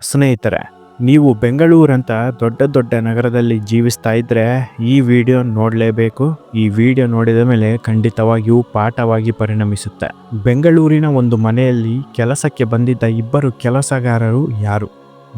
ಸ್ನೇಹಿತರೆ, ನೀವು ಬೆಂಗಳೂರಂತ ದೊಡ್ಡ ದೊಡ್ಡ ನಗರದಲ್ಲಿ ಜೀವಿಸ್ತಾ ಇದ್ದರೆ ಈ ವಿಡಿಯೋ ನೋಡಲೇಬೇಕು. ಈ ವಿಡಿಯೋ ನೋಡಿದ ಮೇಲೆ ಖಂಡಿತವಾಗಿಯೂ ಪಾಠವಾಗಿ ಪರಿಣಮಿಸುತ್ತೆ. ಬೆಂಗಳೂರಿನ ಒಂದು ಮನೆಯಲ್ಲಿ ಕೆಲಸಕ್ಕೆ ಬಂದಿದ್ದ ಇಬ್ಬರು ಕೆಲಸಗಾರರು ಯಾರು?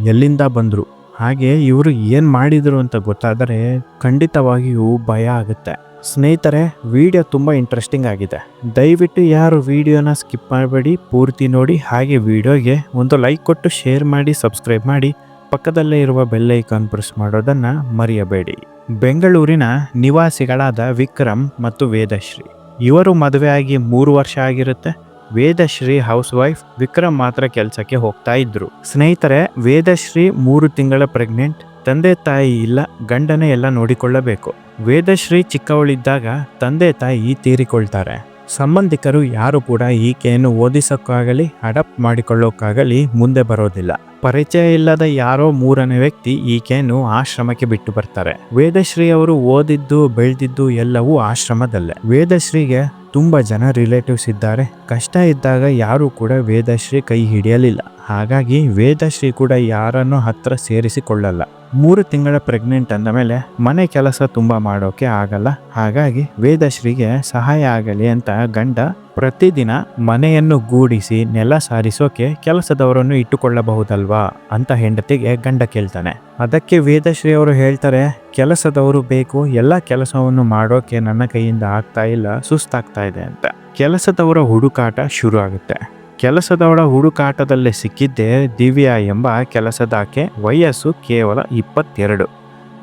ಎಲ್ಲಿಂದ ಬಂದರು? ಹಾಗೆ ಇವರು ಏನು ಮಾಡಿದರು ಅಂತ ಗೊತ್ತಾದರೆ ಖಂಡಿತವಾಗಿಯೂ ಭಯ ಆಗುತ್ತೆ. ಸ್ನೇಹಿತರೆ ವಿಡಿಯೋ ತುಂಬ ಇಂಟ್ರೆಸ್ಟಿಂಗ್ ಆಗಿದೆ. ದಯವಿಟ್ಟು ಯಾರು ವಿಡಿಯೋನ ಸ್ಕಿಪ್ ಮಾಡಬೇಡಿ, ಪೂರ್ತಿ ನೋಡಿ, ಹಾಗೆ ವಿಡಿಯೋಗೆ ಒಂದು ಲೈಕ್ ಕೊಟ್ಟು ಶೇರ್ ಮಾಡಿ ಸಬ್ಸ್ಕ್ರೈಬ್ ಮಾಡಿ, ಪಕ್ಕದಲ್ಲೇ ಇರುವ ಬೆಲ್ಲೈಕಾನ್ ಪ್ರೆಸ್ ಮಾಡೋದನ್ನು ಮರೆಯಬೇಡಿ. ಬೆಂಗಳೂರಿನ ನಿವಾಸಿಗಳಾದ ವಿಕ್ರಮ್ ಮತ್ತು ವೇದಶ್ರೀ. ಇವರು ಮದುವೆಯಾಗಿ ಮೂರು ವರ್ಷ ಆಗಿರುತ್ತೆ. ವೇದಶ್ರೀ ಹೌಸ್ ವೈಫ್ ವಿಕ್ರಮ್ ಮಾತ್ರ ಕೆಲಸಕ್ಕೆ ಹೋಗ್ತಾ ಇದ್ರು. ಸ್ನೇಹಿತರೆ, ವೇದಶ್ರೀ ಮೂರು ತಿಂಗಳ ಪ್ರೆಗ್ನೆಂಟ್ ತಂದೆ ತಾಯಿ ಇಲ್ಲ, ಗಂಡನೇ ಎಲ್ಲ ನೋಡಿಕೊಳ್ಳಬೇಕು. ವೇದಶ್ರೀ ಚಿಕ್ಕವಳಿದ್ದಾಗ ತಂದೆ ತಾಯಿ ತೀರಿಕೊಳ್ತಾರೆ. ಸಂಬಂಧಿಕರು ಯಾರು ಕೂಡ ಈಕೆಯನ್ನು ಓದಿಸೋಕ್ಕಾಗಲಿ, ಅಡಾಪ್ಟ್ ಮಾಡಿಕೊಳ್ಳೋಕ್ಕಾಗಲಿ ಮುಂದೆ ಬರೋದಿಲ್ಲ. ಪರಿಚಯ ಇಲ್ಲದ ಯಾರೋ ಮೂರನೇ ವ್ಯಕ್ತಿ ಈಕೆಯನ್ನು ಆಶ್ರಮಕ್ಕೆ ಬಿಟ್ಟು ಬರ್ತಾರೆ. ವೇದಶ್ರೀ ಅವರು ಓದಿದ್ದು, ಬೆಳೆದಿದ್ದು ಎಲ್ಲವೂ ಆಶ್ರಮದಲ್ಲೇ. ವೇದಶ್ರೀಗೆ ತುಂಬಾ ಜನ ರಿಲೇಟಿವ್ಸ್ ಇದ್ದಾರೆ. ಕಷ್ಟ ಇದ್ದಾಗ ಯಾರೂ ಕೂಡ ವೇದಶ್ರೀ ಕೈ ಹಿಡಿಯಲಿಲ್ಲ. ಹಾಗಾಗಿ ವೇದಶ್ರೀ ಕೂಡ ಯಾರನ್ನು ಹತ್ರ ಸೇರಿಸಿಕೊಳ್ಳಲ್ಲ. ಮೂರು ತಿಂಗಳ ಪ್ರೆಗ್ನೆಂಟ್ ಅಂದ ಮೇಲೆ ಮನೆ ಕೆಲಸ ತುಂಬ ಮಾಡೋಕೆ ಆಗಲ್ಲ. ಹಾಗಾಗಿ ವೇದಶ್ರೀಗೆ ಸಹಾಯ ಆಗಲಿ ಅಂತ ಗಂಡ ಪ್ರತಿದಿನ ಮನೆಯನ್ನು ಗೂಡಿಸಿ ನೆಲ ಸಾರಿಸೋಕೆ ಕೆಲಸದವರನ್ನು ಇಟ್ಟುಕೊಳ್ಳಬಹುದಲ್ವಾ ಅಂತ ಹೆಂಡತಿಗೆ ಗಂಡ ಕೇಳ್ತಾನೆ. ಅದಕ್ಕೆ ವೇದಶ್ರೀ ಅವರು ಹೇಳ್ತಾರೆ, ಕೆಲಸದವರು ಬೇಕು, ಎಲ್ಲ ಕೆಲಸವನ್ನು ಮಾಡೋಕೆ ನನ್ನ ಕೈಯಿಂದ ಆಗ್ತಾ ಇಲ್ಲ, ಸುಸ್ತಾಗ್ತಾ ಇದೆ ಅಂತ. ಕೆಲಸದವರ ಹುಡುಕಾಟ ಶುರು ಆಗುತ್ತೆ ಕೆಲಸದವಳ ಹುಡುಕಾಟದಲ್ಲೇ ಸಿಕ್ಕಿದ್ದೇ ದಿವ್ಯಾ ಎಂಬ ಕೆಲಸದಾಕೆ ವಯಸ್ಸು ಕೇವಲ ಇಪ್ಪತ್ತೆರಡು.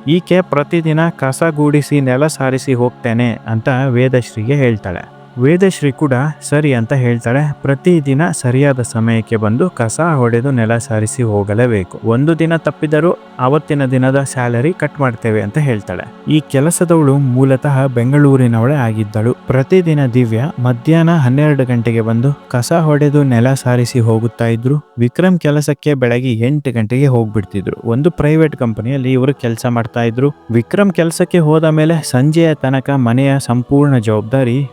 ಈಕೆ ಪ್ರತಿದಿನ ಕಸ ಗೂಡಿಸಿ ನೆಲ ಸಾರಿಸಿ ಹೋಗ್ತೇನೆ ಅಂತ ವೇದಶ್ರೀಗೆ ಹೇಳ್ತಾಳೆ. ವೇದಶ್ರೀ ಕೂಡ ಸರಿ ಅಂತ ಹೇಳ್ತಾಳೆ ಪ್ರತಿದಿನ ಸರಿಯಾದ ಸಮಯಕ್ಕೆ ಬಂದು ಕಸ ಹೊಡೆದು ನೆಲ ಸಾರಿಸಿ ಹೋಗಲೇಬೇಕು. ಒಂದು ದಿನ ತಪ್ಪಿದರೂ ಅವತ್ತಿನ ದಿನದ ಸ್ಯಾಲರಿ ಕಟ್ ಮಾಡ್ತೇವೆ ಅಂತ ಹೇಳ್ತಾಳೆ. ಈ ಕೆಲಸದವಳು ಮೂಲತಃ ಬೆಂಗಳೂರಿನವಳೇ ಆಗಿದ್ದಳು. ಪ್ರತಿದಿನ ದಿವ್ಯ ಮಧ್ಯಾಹ್ನ ಹನ್ನೆರಡು ಗಂಟೆಗೆ ಬಂದು ಕಸ ಹೊಡೆದು ನೆಲ ಸಾರಿಸಿ ಹೋಗುತ್ತಾ ಇದ್ರು ವಿಕ್ರಮ್ ಕೆಲಸಕ್ಕೆ ಬೆಳಗ್ಗೆ ಎಂಟು ಗಂಟೆಗೆ ಹೋಗ್ಬಿಡ್ತಿದ್ರು. ಒಂದು ಪ್ರೈವೇಟ್ ಕಂಪನಿಯಲ್ಲಿ ಇವರು ಕೆಲಸ ಮಾಡ್ತಾ ಇದ್ರು. ವಿಕ್ರಮ್ ಕೆಲಸಕ್ಕೆ ಹೋದ ಮೇಲೆ ಸಂಜೆಯ ತನಕ ಮನೆಯ ಸಂಪೂರ್ಣ ಜವಾಬ್ದಾರಿ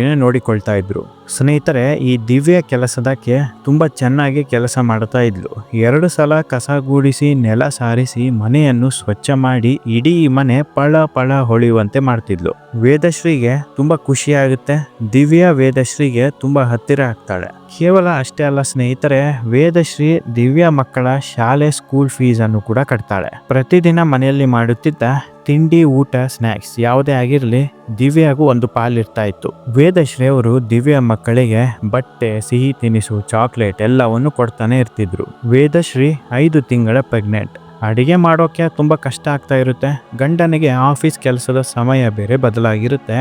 ವೇದಶ್ರೀನೇ ನೋಡಿಕೊಳ್ತಾ ಇದ್ರು. ಸ್ನೇಹಿತರೆ, ಈ ದಿವ್ಯ ಕೆಲಸದಕ್ಕೆ ತುಂಬಾ ಚೆನ್ನಾಗಿ ಕೆಲಸ ಮಾಡ್ತಾ ಇದ್ಲು. ಎರಡು ಸಲ ಕಸ ಗೂಡಿಸಿ, ನೆಲ ಸಾರಿಸಿ, ಮನೆಯನ್ನು ಸ್ವಚ್ಛ ಮಾಡಿ, ಇಡೀ ಮನೆ ಪಳ ಪಳ ಹೊಳೆಯುವಂತೆ ಮಾಡ್ತಿದ್ಲು. ವೇದಶ್ರೀಗೆ ತುಂಬಾ ಖುಷಿ ಆಗುತ್ತೆ ದಿವ್ಯ ವೇದಶ್ರೀಗೆ ತುಂಬಾ ಹತ್ತಿರ ಆಗ್ತಾಳೆ. ಕೇವಲ ಅಷ್ಟೇ ಅಲ್ಲ ಸ್ನೇಹಿತರೆ, ವೇದಶ್ರೀ ದಿವ್ಯ ಮಕ್ಕಳ ಶಾಲೆ ಸ್ಕೂಲ್ ಫೀಸ್ ಅನ್ನು ಕೂಡ ಕಟ್ತಾಳೆ. ಪ್ರತಿದಿನ ಮನೆಯಲ್ಲಿ ಮಾಡುತ್ತಿದ್ದ ತಿಂಡಿ, ಊಟ ಸ್ನ್ಯಾಕ್ಸ್ ಯಾವುದೇ ಆಗಿರಲಿ ದಿವ್ಯಾಗೂ ಒಂದು ಪಾಲಿರ್ತಾ ಇತ್ತು ವೇದಶ್ರೀ ಅವರು ದಿವ್ಯ ಮಕ್ಕಳಿಗೆ ಬಟ್ಟೆ, ಸಿಹಿ ತಿನಿಸು ಚಾಕ್ಲೇಟ್ ಎಲ್ಲವನ್ನು ಕೊಡ್ತಾನೆ ಇರ್ತಿದ್ರು. ವೇದಶ್ರೀ ಐದು ತಿಂಗಳ ಪ್ರೆಗ್ನೆಂಟ್ ಅಡಿಗೆ ಮಾಡೋಕೆ ತುಂಬ ಕಷ್ಟ ಆಗ್ತಾ ಇರುತ್ತೆ. ಗಂಡನಿಗೆ ಆಫೀಸ್ ಕೆಲಸದ ಸಮಯ ಬೇರೆ ಬದಲಾಗಿರುತ್ತೆ.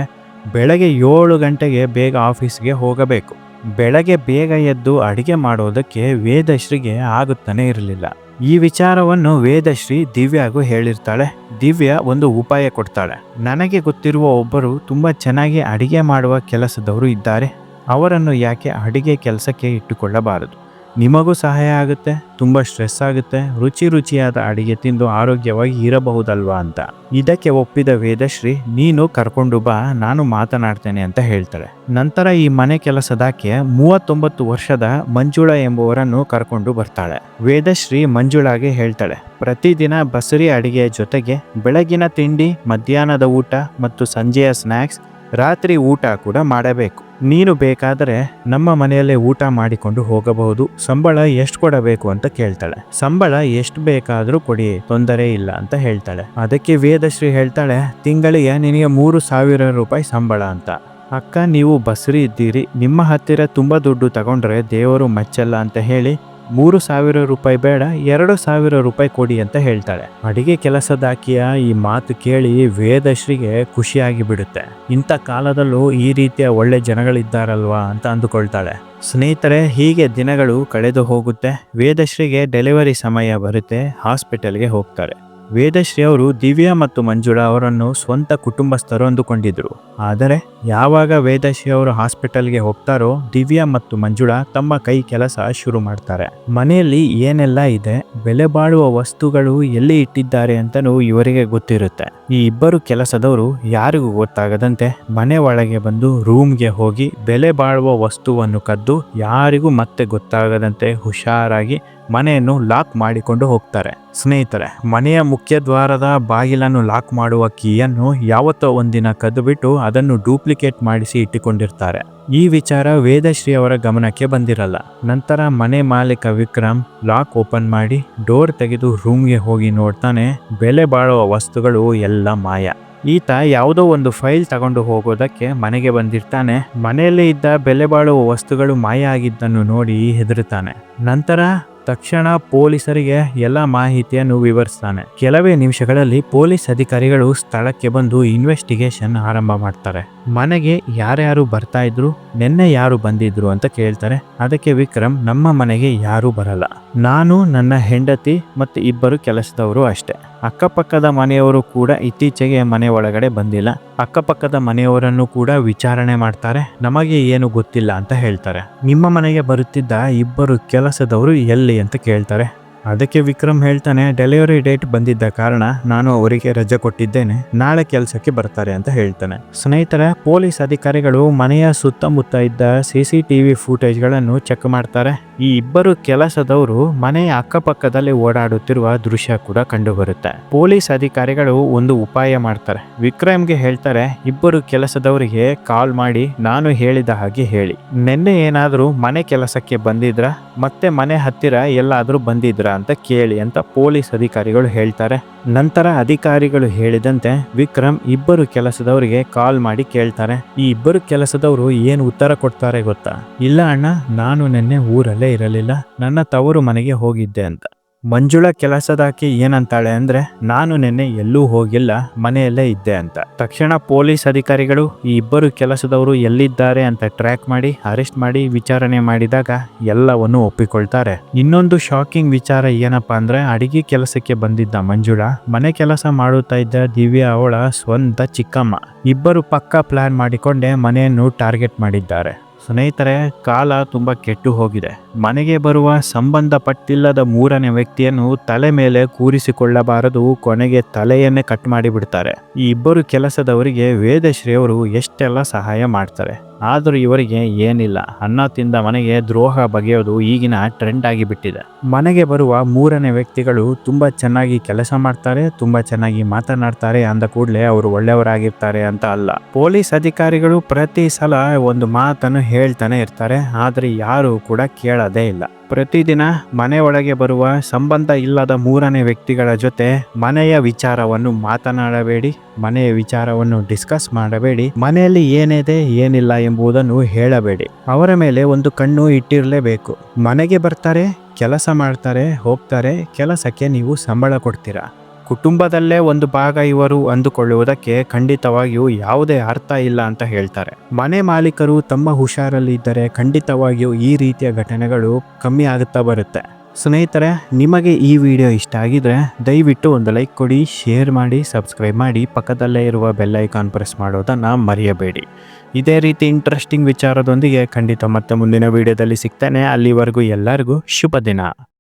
ಬೆಳಗ್ಗೆ ಏಳು ಗಂಟೆಗೆ ಬೇಗ ಆಫೀಸ್ಗೆ ಹೋಗಬೇಕು. ಬೆಳಗ್ಗೆ ಬೇಗ ಎದ್ದು ಅಡಿಗೆ ಮಾಡೋದಕ್ಕೆ ವೇದಶ್ರೀಗೆ ಆಗುತ್ತಾನೆ ಇರಲಿಲ್ಲ. ಈ ವಿಚಾರವನ್ನು ವೇದಶ್ರೀ ದಿವ್ಯಾಗೂ ಹೇಳಿರ್ತಾಳೆ. ದಿವ್ಯ ಒಂದು ಉಪಾಯ ಕೊಡ್ತಾಳೆ. ನನಗೆ ಗೊತ್ತಿರುವ ಒಬ್ಬರು ತುಂಬ ಚೆನ್ನಾಗಿ ಅಡಿಗೆ ಮಾಡುವ ಕೆಲಸದವರು ಇದ್ದಾರೆ. ಅವರನ್ನು ಯಾಕೆ ಅಡಿಗೆ ಕೆಲಸಕ್ಕೆ ಇಟ್ಟುಕೊಳ್ಳಬಾರದು? ನಿಮಗೂ ಸಹಾಯ ಆಗುತ್ತೆ, ತುಂಬ ಸ್ಟ್ರೆಸ್ ಆಗುತ್ತೆ, ರುಚಿ ರುಚಿಯಾದ ಅಡಿಗೆ ತಿಂದು ಆರೋಗ್ಯವಾಗಿ ಇರಬಹುದಲ್ವಾ ಅಂತ. ಇದಕ್ಕೆ ಒಪ್ಪಿದ ವೇದಶ್ರೀ, ನೀನು ಕರ್ಕೊಂಡು ಬಾ, ನಾನು ಮಾತನಾಡ್ತೇನೆ ಅಂತ ಹೇಳ್ತಾಳೆ ನಂತರ ಈ ಮನೆ ಕೆಲಸದಾಕೆ ಮೂವತ್ತೊಂಬತ್ತು ವರ್ಷದ ಮಂಜುಳಾ ಎಂಬುವರನ್ನು ಕರ್ಕೊಂಡು ಬರ್ತಾಳೆ. ವೇದಶ್ರೀ ಮಂಜುಳಾಗೆ ಹೇಳ್ತಾಳೆ, ಪ್ರತಿದಿನ ಬಸರಿ ಅಡಿಗೆಯ ಜೊತೆಗೆ ಬೆಳಗಿನ ತಿಂಡಿ, ಮಧ್ಯಾಹ್ನದ ಊಟ ಮತ್ತು ಸಂಜೆಯ ಸ್ನ್ಯಾಕ್ಸ್ ರಾತ್ರಿ ಊಟ ಕೂಡ ಮಾಡಬೇಕು. ನೀನು ಬೇಕಾದರೆ ನಮ್ಮ ಮನೆಯಲ್ಲೇ ಊಟ ಮಾಡಿಕೊಂಡು ಹೋಗಬಹುದು. ಸಂಬಳ ಎಷ್ಟು ಕೊಡಬೇಕು ಅಂತ ಕೇಳ್ತಾಳೆ. ಸಂಬಳ ಎಷ್ಟು ಬೇಕಾದರೂ ಕೊಡಿ, ತೊಂದರೆ ಇಲ್ಲ ಅಂತ ಹೇಳ್ತಾಳೆ. ಅದಕ್ಕೆ ವೇದಶ್ರೀ ಹೇಳ್ತಾಳೆ, ತಿಂಗಳಿಗೆ ನಿನಗೆ ಮೂರು ಸಾವಿರ ರೂಪಾಯಿ ಸಂಬಳ ಅಂತ. ಅಕ್ಕ, ನೀವು ಬಸ್ರಿ ಇದ್ದೀರಿ. ನಿಮ್ಮ ಹತ್ತಿರ ತುಂಬ ದುಡ್ಡು ತಗೊಂಡ್ರೆ ದೇವರು ಮಚ್ಚಲ್ಲ ಅಂತ ಹೇಳಿ ಮೂರು ಸಾವಿರ ರೂಪಾಯಿ ಬೇಡ, ಎರಡು ಸಾವಿರ ರೂಪಾಯಿ ಕೊಡಿ ಅಂತ ಹೇಳ್ತಾಳೆ. ಅಡಿಗೆ ಕೆಲಸದಾಕಿಯ ಈ ಮಾತು ಕೇಳಿ ವೇದಶ್ರೀಗೆ ಖುಷಿಯಾಗಿ ಬಿಡುತ್ತೆ. ಇಂಥ ಕಾಲದಲ್ಲೂ ಈ ರೀತಿಯ ಒಳ್ಳೆ ಜನಗಳಿದ್ದಾರಲ್ವಾ ಅಂತ ಅಂದುಕೊಳ್ತಾಳೆ. ಸ್ನೇಹಿತರೆ, ಹೀಗೆ ದಿನಗಳು ಕಳೆದು ಹೋಗುತ್ತೆ. ವೇದಶ್ರೀಗೆ ಡೆಲಿವರಿ ಸಮಯ ಬರುತ್ತೆ, ಹಾಸ್ಪಿಟಲ್ಗೆ ಹೋಗ್ತಾರೆ. ವೇದಶ್ರೀ ಅವರು ದಿವ್ಯಾ ಮತ್ತು ಮಂಜುಳಾ ಅವರನ್ನು ಸ್ವಂತ ಕುಟುಂಬಸ್ಥರು ಅಂದುಕೊಂಡಿದ್ರು. ಆದರೆ ಯಾವಾಗ ವೇದಶ್ರೀ ಅವರು ಹಾಸ್ಪಿಟಲ್ಗೆ ಹೋಗ್ತಾರೋ ದಿವ್ಯಾ ಮತ್ತು ಮಂಜುಳಾ ತಮ್ಮ ಕೈ ಕೆಲಸ ಶುರು ಮಾಡ್ತಾರೆ. ಮನೆಯಲ್ಲಿ ಏನೆಲ್ಲ ಇದೆ, ಬೆಲೆ ಬಾಳುವ ವಸ್ತುಗಳು ಎಲ್ಲಿ ಇಟ್ಟಿದ್ದಾರೆ ಅಂತಲೂ ಇವರಿಗೆ ಗೊತ್ತಿರುತ್ತೆ. ಈ ಇಬ್ಬರು ಕೆಲಸದವರು ಯಾರಿಗೂ ಗೊತ್ತಾಗದಂತೆ ಮನೆ ಒಳಗೆ ಬಂದು ರೂಮ್ಗೆ ಹೋಗಿ ಬೆಲೆ ಬಾಳುವ ವಸ್ತುವನ್ನು ಕದ್ದು ಯಾರಿಗೂ ಮತ್ತೆ ಗೊತ್ತಾಗದಂತೆ ಹುಷಾರಾಗಿ ಮನೆಯನ್ನು ಲಾಕ್ ಮಾಡಿಕೊಂಡು ಹೋಗ್ತಾರೆ. ಸ್ನೇಹಿತರೆ, ಮನೆಯ ಮುಖ್ಯ ದ್ವಾರದ ಬಾಗಿಲನ್ನು ಲಾಕ್ ಮಾಡುವ ಕೀಯನ್ನು ಯಾವತ್ತೋ ಒಂದಿನ ಕದ್ದುಬಿಟ್ಟು ಅದನ್ನು ಡೂಪ್ಲಿಕೇಟ್ ಮಾಡಿಸಿ ಇಟ್ಟುಕೊಂಡಿರ್ತಾರೆ. ಈ ವಿಚಾರ ವೇದಶ್ರೀ ಅವರ ಗಮನಕ್ಕೆ ಬಂದಿರಲ್ಲ. ನಂತರ ಮನೆ ಮಾಲೀಕ ವಿಕ್ರಮ್ ಲಾಕ್ ಓಪನ್ ಮಾಡಿ ಡೋರ್ ತೆಗೆದು ರೂಮ್ಗೆ ಹೋಗಿ ನೋಡ್ತಾನೆ, ಬೆಲೆ ಬಾಳುವ ವಸ್ತುಗಳು ಎಲ್ಲ ಮಾಯ. ಈತ ಯಾವುದೋ ಒಂದು ಫೈಲ್ ತಗೊಂಡು ಹೋಗೋದಕ್ಕೆ ಮನೆಗೆ ಬಂದಿರ್ತಾನೆ. ಮನೆಯಲ್ಲಿ ಇದ್ದ ಬೆಲೆ ಬಾಳುವ ವಸ್ತುಗಳು ಮಾಯ ಆಗಿದ್ದನ್ನು ನೋಡಿ ಹೆದರುತ್ತಾನೆ. ನಂತರ ತಕ್ಷಣ ಪೊಲೀಸರಿಗೆ ಎಲ್ಲ ಮಾಹಿತಿಯನ್ನು ವಿವರಿಸ್ತಾನೆ. ಕೆಲವೇ ನಿಮಿಷಗಳಲ್ಲಿ ಪೊಲೀಸ್ ಅಧಿಕಾರಿಗಳು ಸ್ಥಳಕ್ಕೆ ಬಂದು ಇನ್ವೆಸ್ಟಿಗೇಷನ್ ಆರಂಭ ಮಾಡ್ತಾರೆ. ಮನೆಗೆ ಯಾರ್ಯಾರು ಬರ್ತಾ ಇದ್ರು, ನಿನ್ನೆ ಯಾರು ಬಂದಿದ್ರು ಅಂತ ಕೇಳ್ತಾರೆ. ಅದಕ್ಕೆ ವಿಕ್ರಮ್, ನಮ್ಮ ಮನೆಗೆ ಯಾರೂ ಬರಲ್ಲ. ನಾನು, ನನ್ನ ಹೆಂಡತಿ ಮತ್ತು ಇಬ್ಬರು ಕೆಲಸದವರು ಅಷ್ಟೇ. ಅಕ್ಕಪಕ್ಕದ ಮನೆಯವರು ಕೂಡ ಇತ್ತೀಚೆಗೆ ಮನೆ ಒಳಗಡೆ ಬಂದಿಲ್ಲ. ಅಕ್ಕಪಕ್ಕದ ಮನೆಯವರನ್ನು ಕೂಡ ವಿಚಾರಣೆ ಮಾಡ್ತಾರೆ. ನಮಗೆ ಏನು ಗೊತ್ತಿಲ್ಲ ಅಂತ ಹೇಳ್ತಾರೆ. ನಿಮ್ಮ ಮನೆಗೆ ಬರುತ್ತಿದ್ದ ಇಬ್ಬರು ಕೆಲಸದವರು ಎಲ್ಲಿ ಅಂತ ಕೇಳ್ತಾರೆ. ಅದಕ್ಕೆ ವಿಕ್ರಮ್ ಹೇಳ್ತಾನೆ ಡೆಲಿವರಿ ಡೇಟ್ ಬಂದಿದ್ದ ಕಾರಣ ನಾನು ಅವರಿಗೆ ರಜೆ ಕೊಟ್ಟಿದ್ದೇನೆ. ನಾಳೆ ಕೆಲಸಕ್ಕೆ ಬರ್ತಾರೆ ಅಂತ ಹೇಳ್ತಾನೆ. ಸ್ನೇಹಿತರ, ಪೊಲೀಸ್ ಅಧಿಕಾರಿಗಳು ಮನೆಯ ಸುತ್ತಮುತ್ತ ಇದ್ದ ಸಿ ಸಿ ಟಿವಿ ಫುಟೇಜ್ಗಳನ್ನು ಚೆಕ್ ಮಾಡ್ತಾರೆ. ಈ ಇಬ್ಬರು ಕೆಲಸದವರು ಮನೆಯ ಅಕ್ಕಪಕ್ಕದಲ್ಲಿ ಓಡಾಡುತ್ತಿರುವ ದೃಶ್ಯ ಕೂಡ ಕಂಡುಬರುತ್ತೆ. ಪೊಲೀಸ್ ಅಧಿಕಾರಿಗಳು ಒಂದು ಉಪಾಯ ಮಾಡ್ತಾರೆ. ವಿಕ್ರಮ್ಗೆ ಹೇಳ್ತಾರೆ, ಇಬ್ಬರು ಕೆಲಸದವರಿಗೆ ಕಾಲ್ ಮಾಡಿ ನಾನು ಹೇಳಿದ ಹಾಗೆ ಹೇಳಿ. ನಿನ್ನೆ ಏನಾದರೂ ಮನೆ ಕೆಲಸಕ್ಕೆ ಬಂದಿದ್ರ? ಮತ್ತೆ ಮನೆ ಹತ್ತಿರ ಎಲ್ಲಾದರೂ ಬಂದಿದ್ರ? ಅಂತ ಕೇಳಿ ಅಂತ ಪೊಲೀಸ್ ಅಧಿಕಾರಿಗಳು ಹೇಳ್ತಾರೆ. ನಂತರ ಅಧಿಕಾರಿಗಳು ಹೇಳಿದಂತೆ ವಿಕ್ರಮ್ ಇಬ್ಬರು ಕೆಲಸದವರಿಗೆ ಕಾಲ್ ಮಾಡಿ ಕೇಳ್ತಾರೆ. ಈ ಇಬ್ಬರು ಕೆಲಸದವರು ಏನು ಉತ್ತರ ಕೊಡ್ತಾರೆ ಗೊತ್ತಾ? ಇಲ್ಲ ಅಣ್ಣ, ನಾನು ನಿನ್ನೆ ಊರಲ್ಲೇ ಇರಲಿಲ್ಲ. ನನ್ನ ತವರು ಮನೆಗೆ ಹೋಗಿದ್ದೆ ಅಂತ. ಮಂಜುಳ ಕೆಲಸದಾಕಿ ಏನಂತಾಳೆ ಅಂದ್ರೆ, ನಾನು ನಿನ್ನೆ ಎಲ್ಲೂ ಹೋಗಿಲ್ಲ, ಮನೆಯಲ್ಲೇ ಇದ್ದೆ ಅಂತ. ತಕ್ಷಣ ಪೊಲೀಸ್ ಅಧಿಕಾರಿಗಳು ಈ ಇಬ್ಬರು ಕೆಲಸದವರು ಎಲ್ಲಿದ್ದಾರೆ ಅಂತ ಟ್ರ್ಯಾಕ್ ಮಾಡಿ, ಅರೆಸ್ಟ್ ಮಾಡಿ ವಿಚಾರಣೆ ಮಾಡಿದಾಗ ಎಲ್ಲವನ್ನು ಒಪ್ಪಿಕೊಳ್ತಾರೆ. ಇನ್ನೊಂದು ಶಾಕಿಂಗ್ ವಿಚಾರ ಏನಪ್ಪಾ ಅಂದ್ರೆ, ಅಡಿಗೆ ಕೆಲಸಕ್ಕೆ ಬಂದಿದ್ದ ಮಂಜುಳ, ಮನೆ ಕೆಲಸ ಮಾಡುತ್ತಾ ಇದ್ದ ದಿವ್ಯಾ ಅವಳ ಸ್ವಂತ ಚಿಕ್ಕಮ್ಮ. ಇಬ್ಬರು ಪಕ್ಕಾ ಪ್ಲಾನ್ ಮಾಡಿಕೊಂಡೇ ಮನೆಯನ್ನು ಟಾರ್ಗೆಟ್ ಮಾಡಿದ್ದಾರೆ. ಸ್ನೇಹಿತರೆ, ಕಾಲ ತುಂಬ ಕೆಟ್ಟು ಹೋಗಿದೆ. ಮನೆಗೆ ಬರುವ ಸಂಬಂಧಪಟ್ಟಿಲ್ಲದ ಮೂರನೇ ವ್ಯಕ್ತಿಯನ್ನು ತಲೆ ಮೇಲೆ ಕೂರಿಸಿಕೊಳ್ಳಬಾರದು, ಕೊನೆಗೆ ತಲೆಯನ್ನೇ ಕಟ್ ಮಾಡಿಬಿಡ್ತಾರೆ. ಈ ಇಬ್ಬರು ಕೆಲಸದವರಿಗೆ ವೇದಶ್ರೀ ಅವರು ಎಷ್ಟೆಲ್ಲ ಸಹಾಯ ಮಾಡ್ತಾರೆ. ಆದರೂ ಇವರಿಗೆ ಏನಿಲ್ಲ. ಅನ್ನ ತಿಂದ ಮನೆಗೆ ದ್ರೋಹ ಬಗೆಯೋದು ಈಗಿನ ಟ್ರೆಂಡ್ ಆಗಿಬಿಟ್ಟಿದೆ. ಮನೆಗೆ ಬರುವ ಮೂರನೇ ವ್ಯಕ್ತಿಗಳು ತುಂಬ ಚೆನ್ನಾಗಿ ಕೆಲಸ ಮಾಡ್ತಾರೆ, ತುಂಬ ಚೆನ್ನಾಗಿ ಮಾತನಾಡ್ತಾರೆ ಅಂದ ಕೂಡಲೇ ಅವರು ಒಳ್ಳೆಯವರಾಗಿರ್ತಾರೆ ಅಂತ ಅಲ್ಲ. ಪೊಲೀಸ್ ಅಧಿಕಾರಿಗಳು ಪ್ರತಿ ಸಲ ಒಂದು ಮಾತನ್ನು ಹೇಳ್ತಾನೆ ಇರ್ತಾರೆ, ಆದರೆ ಯಾರು ಕೂಡ ಕೇಳೋದೇ ಇಲ್ಲ. ಪ್ರತಿದಿನ ಮನೆ ಒಳಗೆ ಬರುವ ಸಂಬಂಧ ಇಲ್ಲದ ಮೂರನೇ ವ್ಯಕ್ತಿಗಳ ಜೊತೆ ಮನೆಯ ವಿಚಾರವನ್ನು ಮಾತನಾಡಬೇಡಿ, ಮನೆಯ ವಿಚಾರವನ್ನು ಡಿಸ್ಕಸ್ ಮಾಡಬೇಡಿ, ಮನೆಯಲ್ಲಿ ಏನಿದೆ, ಏನಿಲ್ಲ ಎಂಬುದನ್ನು ಹೇಳಬೇಡಿ. ಅವರ ಮೇಲೆ ಒಂದು ಕಣ್ಣು ಇಟ್ಟಿರಲೇಬೇಕು. ಮನೆಗೆ ಬರ್ತಾರೆ, ಕೆಲಸ ಮಾಡ್ತಾರೆ, ಹೋಗ್ತಾರೆ, ಕೆಲಸಕ್ಕೆ ನೀವು ಸಂಬಳ ಕೊಡ್ತೀರಾ? ಕುಟುಂಬದಲ್ಲೇ ಒಂದು ಭಾಗ ಇವರು ಅಂದುಕೊಳ್ಳುವುದಕ್ಕೆ ಖಂಡಿತವಾಗಿಯೂ ಯಾವುದೇ ಅರ್ಥ ಇಲ್ಲ ಅಂತ ಹೇಳ್ತಾರೆ. ಮನೆ ಮಾಲೀಕರು ತಮ್ಮ ಹುಷಾರಲ್ಲಿದ್ದರೆ ಖಂಡಿತವಾಗಿಯೂ ಈ ರೀತಿಯ ಘಟನೆಗಳು ಕಮ್ಮಿ ಆಗುತ್ತಾ ಬರುತ್ತೆ. ಸ್ನೇಹಿತರೆ, ನಿಮಗೆ ಈ ವಿಡಿಯೋ ಇಷ್ಟ ಆಗಿದ್ರೆ ದಯವಿಟ್ಟು ಒಂದು ಲೈಕ್ ಕೊಡಿ, ಶೇರ್ ಮಾಡಿ, ಸಬ್ಸ್ಕ್ರೈಬ್ ಮಾಡಿ, ಪಕ್ಕದಲ್ಲೇ ಇರುವ ಬೆಲ್ ಐಕಾನ್ ಪ್ರೆಸ್ ಮಾಡೋದನ್ನು ಮರೆಯಬೇಡಿ. ಇದೇ ರೀತಿ ಇಂಟ್ರೆಸ್ಟಿಂಗ್ ವಿಚಾರದೊಂದಿಗೆ ಖಂಡಿತ ಮತ್ತೆ ಮುಂದಿನ ವಿಡಿಯೋದಲ್ಲಿ ಸಿಗ್ತೇನೆ. ಅಲ್ಲಿವರೆಗೂ ಎಲ್ಲರಿಗೂ ಶುಭ ದಿನ